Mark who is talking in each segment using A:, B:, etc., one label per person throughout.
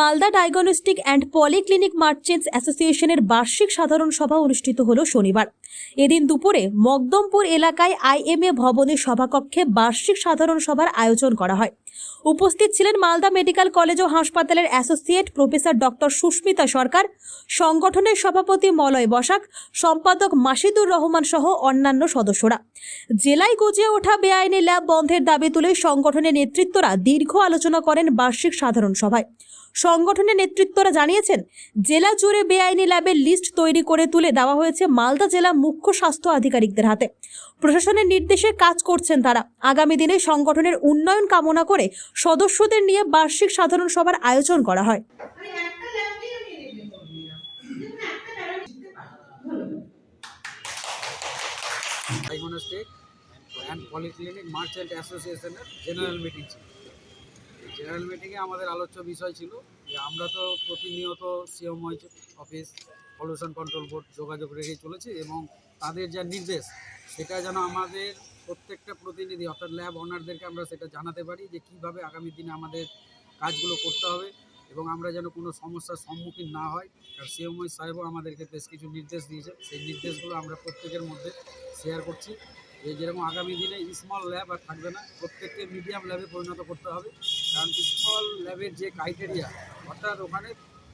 A: Malda diagnostic and polyclinic merchants অ্যাসোসিয়েশনের বার্ষিক সাধারণ সভা অনুষ্ঠিত হল শনিবার। এদিন দুপুরে মকদমপুর এলাকায় আইএমএ ভবনের সভাকক্ষে বার্ষিক সাধারণ সভার আয়োজন করা হয়। উপস্থিত ছিলেন মালদা মেডিকেল কলেজ ও হাসপাতালের associate professor doctor Susmita Sarkar, সংগঠনের সভাপতি মলয় বসাক, সম্পাদক মাসিদুর রহমান সহ অন্যান্য সদস্যরা। জেলায় গজিয়ে ওঠা বেআইনি ল্যাব বন্ধের দাবি তুলে সংগঠনের নেতৃত্বরা দীর্ঘ আলোচনা করেন বার্ষিক সাধারণ সভায়। সংগঠনের নেতৃত্বরা জানিয়েছেন, জেলা জুড়ে বেআইনি ল্যাবের লিস্ট তৈরি করে তুলে দেওয়া হয়েছে মালদা জেলা মুখ্য স্বাস্থ্য আধিকারিকদের হাতে। প্রশাসনের নির্দেশে কাজ করছেন তারা। আগামী দিনে সংগঠনের উন্নয়ন কামনা করে সদস্যদের নিয়ে বার্ষিক সাধারণ সভার আয়োজন করা হয়।
B: অ্যান্ড পলিক্লিনিক মার্চেন্ট অ্যাসোসিয়েশনের জেনারেল মিটিং ছিল। জেনারেল মিটিংয়ে আমাদের আলোচ্য বিষয় ছিল আমরা তো প্রতিনিয়ত CMI office, pollution control board যোগাযোগ রেখে চলেছি এবং তাদের যা নির্দেশ, সেটা যেন আমাদের প্রত্যেকটা প্রতিনিধি অর্থাৎ ল্যাব অনারদেরকে আমরা সেটা জানাতে পারি যে কীভাবে আগামী দিনে আমাদের কাজগুলো করতে হবে এবং আমরা যেন কোনো সমস্যার সম্মুখীন না হয়। কারণ সিএমআই সাহেবও আমাদেরকে বেশ কিছু নির্দেশ দিয়েছে সেই নির্দেশগুলো আমরা প্রত্যেকের মধ্যে শেয়ার করছি। যে যেরকম আগামী দিনে স্মল ল্যাব আর থাকবে না, প্রত্যেককে মিডিয়াম ল্যাবে পরিণত করতে হবে। কারণ স্মল ল্যাবের যে ক্রাইটেরিয়া অর্থাৎ ওখানে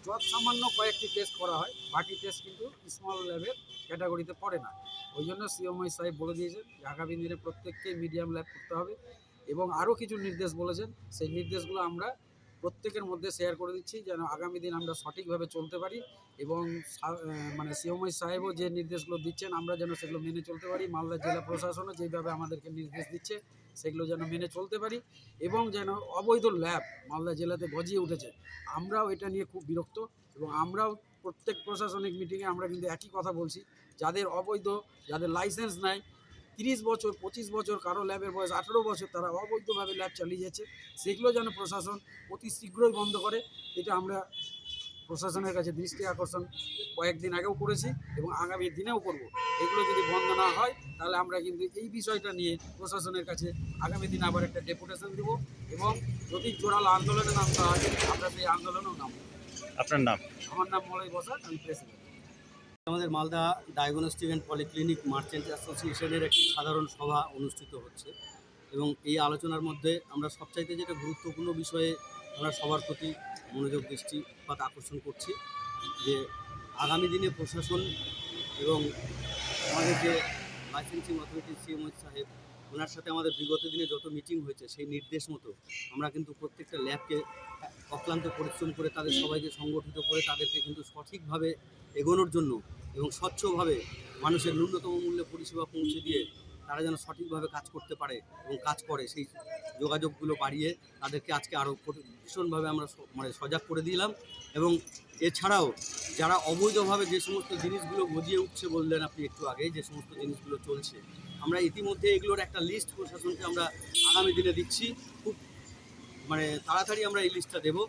B: যত সামান্য কয়েকটি টেস্ট করা হয়, বাকি টেস্ট কিন্তু স্মল ল্যাবের ক্যাটাগরিতে পড়ে না। ওই জন্য সিএমআই সাহেব বলে দিয়েছেন যে আগামী দিনে প্রত্যেককে মিডিয়াম ল্যাব করতে হবে এবং আরও কিছু নির্দেশ বলেছেন। সেই নির্দেশগুলো আমরা প্রত্যেকের মধ্যে শেয়ার করে দিচ্ছি যেন আগামী দিন আমরা সঠিকভাবে চলতে পারি এবং মানে সিওমই সাহেবও যে নির্দেশগুলো দিচ্ছেন, আমরা যেন সেগুলো মেনে চলতে পারি। মালদা জেলা প্রশাসনও যেভাবে আমাদেরকে নির্দেশ দিচ্ছে, সেগুলো যেন মেনে চলতে পারি এবং যেন অবৈধ ল্যাব মালদা জেলাতে গজিয়ে উঠেছে। আমরাও এটা নিয়ে খুব বিরক্ত এবং আমরাও প্রত্যেক প্রশাসনিক মিটিংয়ে আমরা কিন্তু একই কথা বলছি, যাদের অবৈধ, যাদের লাইসেন্স নাই তিরিশ বছর পঁচিশ বছর কারও ল্যাবের বয়স আঠেরো বছর তারা অবৈধভাবে ল্যাব চালিয়ে যাচ্ছে। সেগুলো যেন প্রশাসন অতি শীঘ্রই বন্ধ করে এটা আমরা প্রশাসনের কাছে দৃষ্টি আকর্ষণ কয়েকদিন আগেও করেছি এবং আগামী দিনেও করব। এগুলো যদি বন্ধ না হয় তাহলে আমরা কিন্তু এই বিষয়টা নিয়ে প্রশাসনের কাছে আগামী দিনে আবার একটা ডেপুটেশন দেব এবং যদি জোরালো আন্দোলনে নামতে হয় আমরা সেই আন্দোলনেও নামব।
C: আপনার নাম?
B: আমার নাম মলয় বসাক আমি প্রেসিডেন্ট
D: আমাদের Malda diagnostic and polyclinic merchant অ্যাসোসিয়েশনের একটি সাধারণ সভা অনুষ্ঠিত হচ্ছে এবং এই আলোচনার মধ্যে আমরা সবচাইতে যেটা গুরুত্বপূর্ণ বিষয়ে আমরা সবার প্রতি মনোযোগ দৃষ্টিপাত আকর্ষণ করছি যে আগামী দিনে প্রশাসন এবং আমাদের যে লাইসেন্সিং অথরিটি সিএমএ সাহেব ওনার সাথে আমাদের বিগত দিনে যত মিটিং হয়েছে, সেই নির্দেশ মতো আমরা কিন্তু প্রত্যেকটা ল্যাবকে অক্লান্ত পরিশ্রম করে তাদের সবাইকে সংগঠিত করে তাদেরকে কিন্তু সঠিকভাবে এগোনোর জন্য এবং স্বচ্ছভাবে মানুষের ন্যূনতম মূল্যে পরিষেবা পৌঁছে দিয়ে তারা যেন সঠিকভাবে কাজ করতে পারে এবং কাজ করে, সেই যোগাযোগগুলো বাড়িয়ে তাদেরকে আজকে আরও ভীষণভাবে আমরা মানে সজাগ করে দিলাম এবং এছাড়াও যারা অবৈধভাবে যে সমস্ত জিনিসগুলো গজিয়ে উঠছে বললেন আপনি একটু আগে যে সমস্ত জিনিসগুলো চলছে, আমরা ইতিমধ্যে এগুলোর একটা লিস্ট প্রশাসনকে আমরা আগামী দিনে দিচ্ছি। খুব মানে তাড়াতাড়ি আমরা এই লিস্টটা দেবো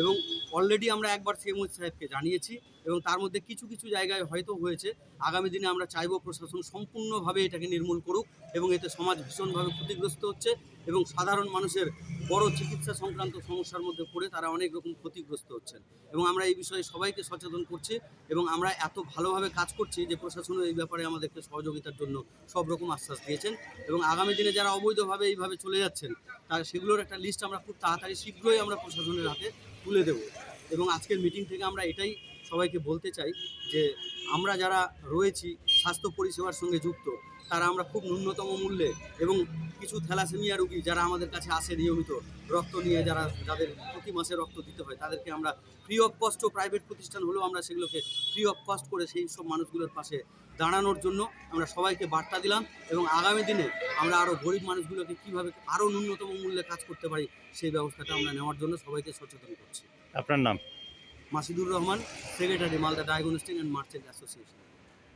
D: এবং অলরেডি আমরা একবার সিএমও সাহেবকে জানিয়েছি। এবং তার মধ্যে কিছু কিছু জায়গায় হয়তো হয়েছে। আগামী দিনে আমরা চাইব প্রশাসন সম্পূর্ণভাবে এটাকে নির্মূল করুক এবং এতে সমাজ ভীষণভাবে ক্ষতিগ্রস্ত হচ্ছে এবং সাধারণ মানুষের বড় চিকিৎসা সংক্রান্ত সমস্যার মধ্যে পড়ে তারা অনেক রকম ক্ষতিগ্রস্ত হচ্ছেন। এবং আমরা এই বিষয়ে সবাইকে সচেতন করছি এবং আমরা এত ভালোভাবে কাজ করছি যে প্রশাসনও এই ব্যাপারে আমাদেরকে সহযোগিতার জন্য সব রকম আশ্বাস দিয়েছেন এবং আগামী দিনে যারা অবৈধভাবে এইভাবে চলে যাচ্ছেন তার সেগুলোর একটা লিস্ট আমরা খুব তাড়াতাড়ি শীঘ্রই আমরা প্রশাসনের হাতে তুলে দেব। এবং আজকের মিটিং থেকে আমরা এটাই সবাইকে বলতে চাই যে আমরা যারা রয়েছি স্বাস্থ্য পরিষেবার সঙ্গে যুক্ত তারা আমরা খুব ন্যূনতম মূল্যে এবং কিছু থ্যালাসেমিয়া রুগী যারা আমাদের কাছে আসে নিয়মিত রক্ত নিয়ে যারা যাদের প্রতি মাসে রক্ত দিতে হয় তাদেরকে আমরা ফ্রি অফ কস্ট প্রাইভেট প্রতিষ্ঠান হলেও আমরা সেগুলোকে ফ্রি অফ কস্ট করে সেই সব মানুষগুলোর পাশে দাঁড়ানোর জন্য আমরা সবাইকে বার্তা দিলাম এবং আগামী দিনে আমরা আরও গরিব মানুষগুলোকে কীভাবে আরও ন্যূনতম মূল্যে কাজ করতে পারি সেই ব্যবস্থাটা আমরা নেওয়ার জন্য সবাইকে সচেতন করছি।
C: আপনার নাম?
D: Masidur Rahman secretary Malda diagnostic and merchant association